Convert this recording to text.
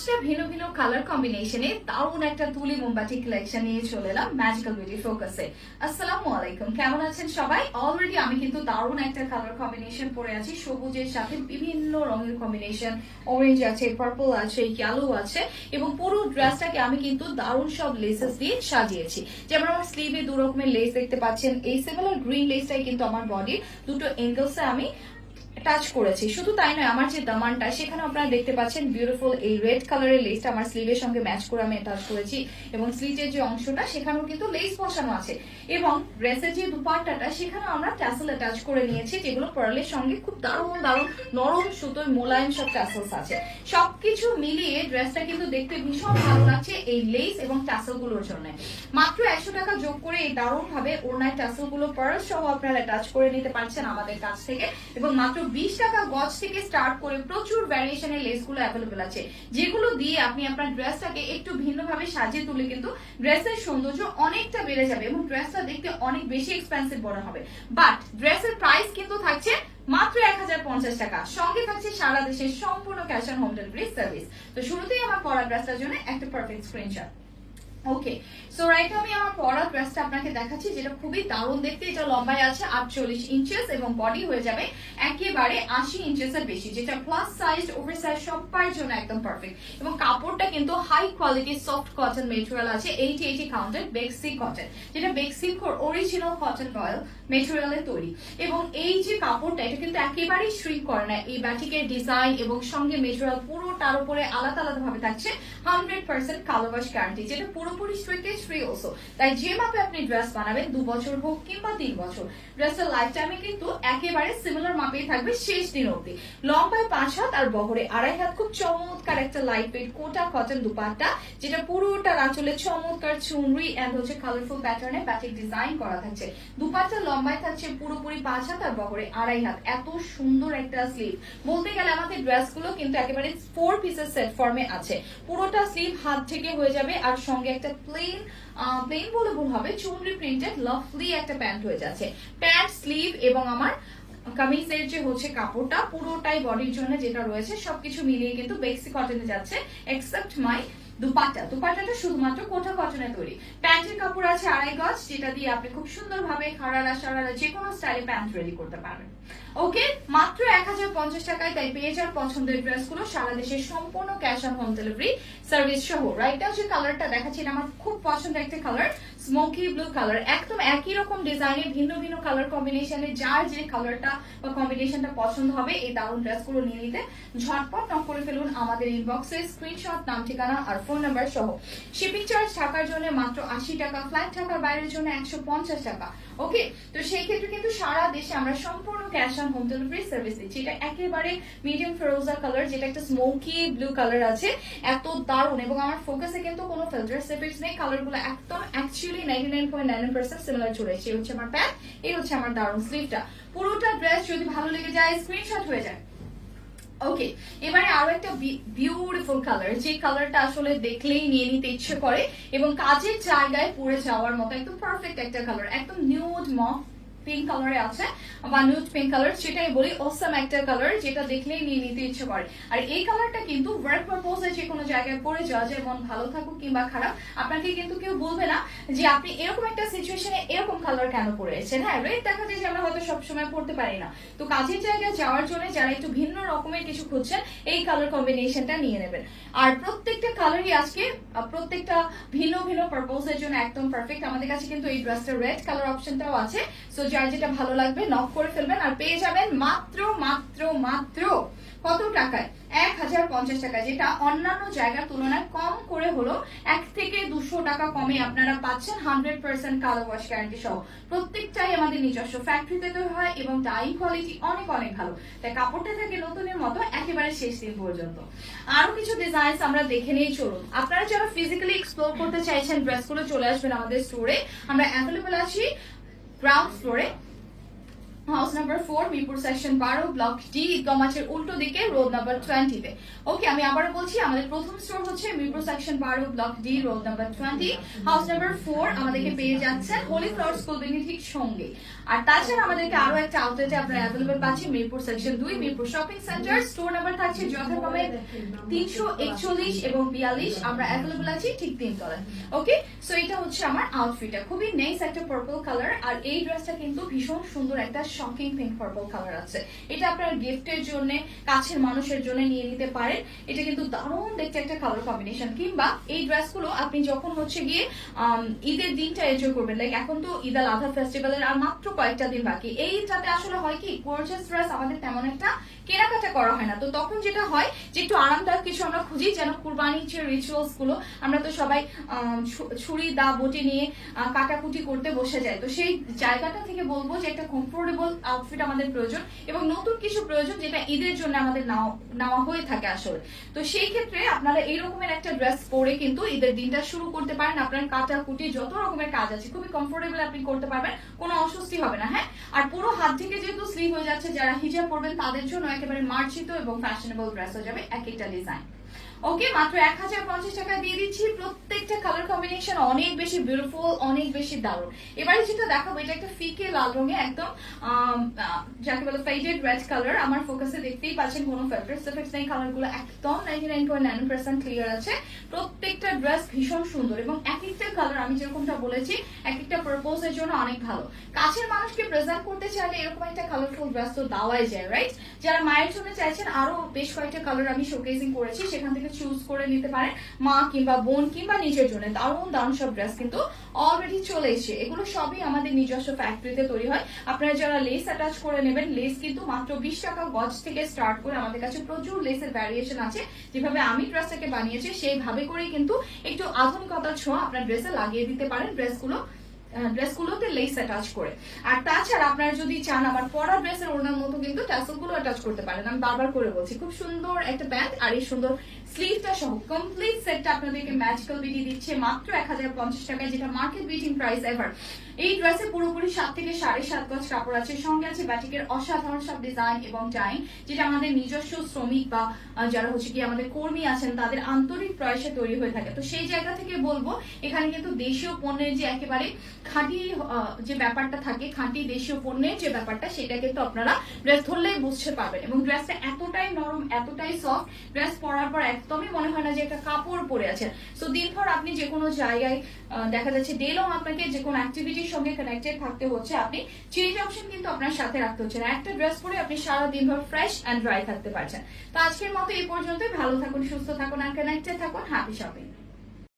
পাঁচটা ভিন্ন ভিন্ন কালার কম্বিনেশনে দারুণ একটা তুলি মোমবাতি কালেকশন নিয়ে চলে এলাম ম্যাজিক্যাল বিউটি ফোকাসে আসসালামু আলাইকুম, কেমন আছেন সবাই? অলরেডি আমি কিন্তু দারুণ একটা কালার কম্বিনেশন পরে আছি, সবুজের সাথে বিভিন্ন রঙের কম্বিনেশন অরেঞ্জ আছে পার্পল আছে ইয়েলো আছে, এবং পুরো ড্রেসটাকে আমি কিন্তু দারুণ সব লেসেস দিয়ে সাজিয়েছি। যেমন আমার স্লিভে দু রকমের লেস দেখতে পাচ্ছেন, এই সিমিলার গ্রিন লেসটাই কিন্তু আমার বডির দুটো এঙ্গেলসে আমি টাচ করেছি। শুধু তাই নয়, আমার যে দামানটা সেখানে আপনারা দেখতে পাচ্ছেন বিউটিফুল এই রেড কালারের লেসটা আমার স্লিভের সঙ্গে ম্যাচ করে আমি টাচ করেছি এবং স্লিভের যে অংশটা, সেখানেও কিন্তু লেস বসানো আছে। এবং ড্রেসের যে দুপাট্টাটা, সেখানেও আমরা ট্যাসেল অ্যাটাচ করে নিয়েছি, যেগুলো পার্লের সঙ্গে খুব দারুণ দারুণ নরম সুতোর মোলায়েম সব ট্যাসেলস আছে। সবকিছু মিলিয়ে ড্রেসটা কিন্তু দেখতে ভীষণ ভালো লাগছে এই লেস এবং ট্যাসেলগুলোর জন্য। মাত্র একশো টাকা যোগ করে এই দারুণ ভাবে ওড়নায় ট্যাসেলগুলো পার্ল সহ আপনারা অ্যাটাচ করে নিতে পারছেন আমাদের কাছ থেকে। এবং মাত্র বিশ টাকা গজ থেকে স্টার্ট করে প্রচুর ভ্যারিয়েশনের লেসগুলো অ্যাভেলেবেল আছে। যেগুলো দিয়ে আপনি আপনার ড্রেসটাকে একটু ভিন্নভাবে সাজিয়ে তুলে কিন্তু ড্রেসের সৌন্দর্য অনেকটা বেড়ে যাবে এবং ড্রেসটা দেখতে অনেক বেশি এক্সপেন্সিভ মনে হবে। বাট ড্রেসের প্রাইস কিন্তু থাকছে মাত্র এক হাজার পঞ্চাশ টাকা। সঙ্গে থাকছে সারা দেশের সম্পূর্ণ cash on home delivery service তো শুরুতেই আমার পড়া ড্রেসটার জন্য একটা perfect screenshot okay so right আমি আমার পরা ড্রেসটা আপনাকে দেখাচ্ছি, যেটা খুবই দারুণ দেখতে। এটা লম্বায় আছে আটচল্লিশ ইঞ্চেস এবং বডি হয়ে যাবে একেবারে আশি ইঞ্চেস এর বেশি, যেটা প্লাস সাইজ ওভার সাইজ সবার জন্য একদম পারফেক্ট এবং কাপড়টা কিন্তু high quality soft cotton material আছে এইটি এইটি কাউন্টেড বেক্সি কটন যেটা বেক্সি অরিজিনাল কটন রয়্যাল মেটেরিয়ালের তৈরি। এবং এই যে কাপড়টা, এটা কিন্তু একেবারেই শ্রিক করে না এই ব্যাটিকের ডিজাইন এবং সঙ্গে মেটেরিয়াল পুরো তার উপরে আলাদা আলাদা ভাবে থাকছে হান্ড্রেড পার্সেন্ট ওয়াশ গ্যারান্টি যেটা পুরোপুরি স্ট্রিকেজ ফ্রি ওসো তাই যে মাপে আপনি ড্রেস বানাবেন, দু বছর হোক কিংবা তিন বছর ড্রেসের লাইফ টাইমে কিন্তু একেবারে সিমিলার মাপেই থাকবে শেষ দিন অব্দি লম্বায় পাঁচ হাত আর বহরে আড়াই হাত, খুব চমৎকার একটা লাইট ওয়েট কোটা কটন দুপাট্টা, যেটা পুরোটা আঁচলে চমৎকার চুনরি এন্ড হচ্ছে কালারফুল প্যাটার্নে ব্যাটিক ডিজাইন করা থাকছে। দুপাট্টা লম্বায় থাকছে পুরোপুরি পাঁচ হাত আর বহরে আড়াই হাত। এত সুন্দর একটা স্লিভ বলতে গেলে আমাদের ড্রেসগুলো কিন্তু একেবারে ফোর পিসের সেট ফর্মে আছে। পুরোটা স্লিভ হাত থেকে হয়ে যাবে আর সঙ্গে একটা প্লেন প্লেন বলে ভুল হবে চুমড়ি প্রিন্টেড লাভলি একটা প্যান্ট হয়ে যাচ্ছে। প্যান্ট স্লিভ এবং আমার কামিজের যে হচ্ছে কাপড়টা, পুরোটাই বডির জন্য যেটা রয়েছে, সবকিছু মিলিয়ে কিন্তু বেক্সি কটনে যাচ্ছে এক্সেপ্ট মাই দুপাট্টা। দুপাট্টাটা শুধুমাত্র কোঠা কটনে তৈরি। প্যান্টের কাপড় আছে আড়াই গজ, যেটা দিয়ে আপনি খুব সুন্দরভাবে খাড়ারা সারারা যে কোনো স্টাইলে প্যান্ট রেডি করতে পারবেন। ওকে? মাত্র এক হাজার পঞ্চাশ টাকায় তাই পেয়ে যাওয়ার পছন্দের ড্রেসগুলো সারা দেশের সম্পূর্ণ cash on home delivery service সহ। রাইট যে কালারটা দেখাচ্ছি আমার খুব পছন্দের একটা কালার স্মোকি ব্লু কালার একদম একই রকম ডিজাইনে ভিন্ন ভিন্ন কালার কম্বিনেশনে যার যে কালারটা বা কম্বিনেশনটা পছন্দ হবে, এই দারুণ ড্রেসগুলো নিয়ে নিতে ঝটপট নক করে ফেলুন আমাদের ইনবক্সে স্ক্রিনশট নাম, ঠিকানা আর ফোন নাম্বার সহ। শিপিং চার্জ ঢাকার জন্য মাত্র আশি টাকা ফ্লাইট ঢাকার বাইরের জন্য একশো পঞ্চাশ টাকা। ওকে তো সেই ক্ষেত্রে কিন্তু সারা দেশে আমরা সম্পূর্ণ cash on home delivery service দিচ্ছি। এটা একেবারে মিডিয়াম ফেরোজা কালার যেটা একটা স্মোকি ব্লু কালার আছে। এত দারুণ, এবং আমার ফোকাসে কিন্তু কোনো ফিল্টার সেফিক্স নেই। কালারগুলো একদম actually ninety nine point nine percent similar চলে এসেছে। হচ্ছে আমার প্যান্ট এই হচ্ছে আমার দারুণ স্লিভটা পুরোটা ড্রেস যদি ভালো লেগে যায় স্ক্রিনশট হয়ে যায়। ওকে এবারে আরও একটা বিউটিফুল কালার যে কালারটা আসলে দেখলেই নিয়ে নিতে ইচ্ছে করে, এবং কাজের জায়গায় পড়ে যাওয়ার মতো একদম পারফেক্ট একটা কালার একদম নিউড মফ পিঙ্ক কালারে আছে, বা নিউড পিঙ্ক কালার সেটাই বলি অসাম একটা কালার যেটা দেখলেই নিয়ে নিতে ইচ্ছে করে। আর এই কালারটা কিন্তু ওয়ার্ক পারপোজে যে কোনো জায়গায় পড়ে যাওয়া যায় মন ভালো থাকুক কিংবা খারাপ, আপনাকে কিন্তু কেউ বলবে না যে আপনি এরকম একটা সিচুয়েশনে এরকম কালার কেন পরেছেন? হ্যাঁ রেড দেখা যায় যে আমরা হয়তো সবসময় পড়তে পারি না। তো কাজের জায়গায় যাওয়ার জন্য যারা একটু ভিন্ন রকমের কিছু খুঁজছেন, এই কালার কম্বিনেশনটা নিয়ে নেবেন। আর প্রত্যেকটা কালারই আজকে প্রত্যেকটা ভিন্ন ভিন্ন পারপোজের জন্য একদম পারফেক্ট আমাদের কাছে কিন্তু এই ড্রেসটা রেড কালার অপশনটাও আছে। সো যার যেটা ভালো লাগবে নক করে ফেলবেন আর পেয়ে যাবেন মাত্র মাত্র মাত্র কত টাকায়? এক হাজার পঞ্চাশ টাকা, যেটা অন্যান্য জায়গার তুলনায় কম করে হলো এক থেকে দুশো টাকা কমে আপনারা পাচ্ছেন hundred percent colour wash guarantee সহ। প্রত্যেকটাই আমাদের নিজস্ব ফ্যাক্টরিতে তৈরি হয় এবং ডাই কোয়ালিটি অনেক অনেক ভালো। তাই কাপড়টা থাকে নতুনের মতো একেবারে শেষ দিন পর্যন্ত। আরও কিছু ডিজাইন আমরা দেখে নিয়ে চলুন। আপনারা যারা ফিজিক্যালি এক্সপ্লোর করতে চাইছেন ড্রেসগুলো চলে আসবেন আমাদের স্টোরে আমরা অ্যাভেলেবেল আছি গ্রাউন্ড ফ্লোরে house number four Mirpur section বারো ব্লক ডি গমাচের উল্টো দিকে রোড নাম্বার টোয়েন্টিতে ওকে আমি আবারও বলছি, আমাদের প্রথম স্টোর হচ্ছে মিরপুর সেকশন বারো block D road number twenty house number four আমাদেরকে পেয়ে যাচ্ছেন হোলি ফ্লাওয়ার স্কুল বিল্ডিং ঠিক সঙ্গে। আর তাছাড়া আমাদেরকে আরও একটা আউটলেটে আপনারা অ্যাভেলেবল পাচ্ছেন মিরপুর সেকশন দুই Mirpur shopping centre store number থাকছে যথাক্রমে তিনশো একচল্লিশ এবং বিয়াল্লিশ। আমরা অ্যাভেলেবল আছি ঠিক তিন তলায়। ওকে সো এটা হচ্ছে আমার আউটফিটটা খুবই নেইস একটা পার্পল কালার আর এই ড্রেসটা কিন্তু ভীষণ সুন্দর একটা শকিং পিঙ্ক পার্পল কালার আছে। এটা আপনার গিফটের জন্য, কাছের মানুষের জন্য নিয়ে নিতে পারেন। এটা কিন্তু দারুণ দেখতে একটা কালার কম্বিনেশন কিংবা এই ড্রেসগুলো আপনি যখন হচ্ছে গিয়ে ঈদের দিনটা এনজয় করবেন লাইক এখন তো ঈদ আল আধা ফেস্টিভ্যালের আর মাত্র কয়েকটা দিন বাকি। এইটাতে আসলে হয় কি গোর্জাস ড্রেস আমাদের তেমন একটা কেনাকাটা করা হয় না। তো তখন যেটা হয় যে একটু আরামদায়ক কিছু আমরা খুঁজি, যেন কুরবানির যে রিচুয়ালসগুলো আমরা তো সবাই ছুরি, দা, বটি নিয়ে কাটাকুটি করতে বসে যাই। তো সেই জায়গাটা থেকে বলব যে একটা কমফোর্টেবল আউটফিট আমাদের প্রয়োজন এবং নতুন কিছু প্রয়োজন যেটা ঈদের জন্য আমাদের নেওয়া হয়ে থাকে আসলে। তো সেই ক্ষেত্রে আপনারা এই রকমের একটা ড্রেস পরে কিন্তু ঈদের দিনটা শুরু করতে পারেন। আপনার কাটাকুটি যত রকমের কাজ আছে, খুবই কমফোর্টেবল আপনি করতে পারবেন, কোনো অস্বস্তি হবে না হ্যাঁ? আর পুরো হাত থেকে যেহেতু স্লিভ হয়ে যাচ্ছে, যারা হিজাব পরবেন তাদের জন্য একেবারে মার্জিত এবং ফ্যাশনেবল ড্রেস হয়ে যাবে এক একটা ডিজাইন ওকে, মাত্র এক হাজার পঞ্চাশ টাকা দিয়ে দিচ্ছি। প্রত্যেকটা কালার কম্বিনেশন অনেক বেশি বিউটিফুল অনেক বেশি দারুণ। এবারে যেটা দেখাবো, এটা একটা ফিকে লাল রঙে একদম যাকে বলে ফেডেড রেড কালার আমার ফোকাসে দেখতেই পাচ্ছেন কোনো ফেব্রিক্স এফেক্টস নেই কালারগুলো একদম ninety nine point nine percent clear আছে। প্রত্যেকটা ড্রেস ভীষণ সুন্দর এবং এক একটা কালার আমি যেরকমটা বলেছি, এক একটা পারপোজ এর জন্য অনেক ভালো। কাছের মানুষকে প্রেজেন্ট করতে চাইলে এরকম একটা কালারফুল ড্রেস তো দেওয়াই যায় রাইট যারা মায়ের জন্য চাইছেন, আরও বেশ কয়েকটা কালার আমি শোকেজিং করেছি, সেখান থেকে চুজ করে নিতে পারেন, মা কিংবা বোন কিংবা নিজের জন্য। দারুণ দারুণ সব ড্রেস কিন্তু অলরেডি চলে এসেছে। এগুলো সবই আমাদের নিজস্ব ফ্যাক্টরিতে তৈরি হয়। আপনারা যারা লেস অ্যাটাচ করে নেবেন লেস কিন্তু মাত্র বিশ টাকা গজ থেকে স্টার্ট করে আমাদের কাছে প্রচুর লেসের ভ্যারিয়েশন আছে। যেভাবে আমি ড্রেসটাকে বানিয়েছি, সেইভাবে করেই কিন্তু একটু আধুনিকতার ছোঁয়া আপনার ড্রেসে লাগিয়ে দিতে পারেন। ড্রেসগুলো ড্রেসগুলোতে লেস অ্যাটাচ করে। আর তাছাড়া আপনারা যদি চান, আমার পরা ড্রেসের ওনার মতো কিন্তু ট্যাসেলগুলো অ্যাটাচ করতে পারেন। আমি বারবার করে বলছি, খুব সুন্দর একটা প্যান্ট আর এই সুন্দর স্লিভটা সহ কমপ্লিট সেটটা আপনাদেরকে ম্যাজিক্যাল বিটি দিচ্ছে মাত্র এক হাজার পঞ্চাশ টাকায়, যেটা মার্কেট বিটিং প্রাইস এভার এই ড্রেসে পুরোপুরি সাত থেকে সাড়ে সাত গজ কাপড় আছে, সঙ্গে আছে ব্যাটিকের অসাধারণ সব ডিজাইন এবং টাইম যেটা আমাদের নিজস্ব শ্রমিক বা যারা হচ্ছে কি আমাদের কর্মী আছেন, তাদের আন্তরিক প্রয়াসে তৈরি হয়ে থাকে। তো সেই জায়গা থেকে বলব, এখানে কিন্তু দেশীয় পণ্যের যে একেবারে খাঁটি যে ব্যাপারটা থাকে, খাঁটি দেশীয় পণ্যের যে ব্যাপারটা, সেটা কিন্তু আপনারা ড্রেস ধরলেই বুঝতে পারবেন। এবং ড্রেসটা এতটাই নরম, এতটাই সফট ড্রেস পরার পর একদমই মনে হয় না যে একটা কাপড় পরে আছেন সো দিনভর আপনি যে কোনো জায়গায় দেখা যাচ্ছে ডেলও আপনাকে যে কোনো অ্যাক্টিভিটির সঙ্গে কানেক্টেড থাকতে হচ্ছে, আপনি চেঞ্জ অপশন কিন্তু আপনার সাথে রাখতে হচ্ছে না। একটা ড্রেস পরে আপনি সারা দিনভর ফ্রেশ অ্যান্ড ড্রাই থাকতে পারছেন। তো আজকের মতো এই পর্যন্তই। ভালো থাকুন, সুস্থ থাকুন, আর কানেক্টেড থাকুন। Happy shopping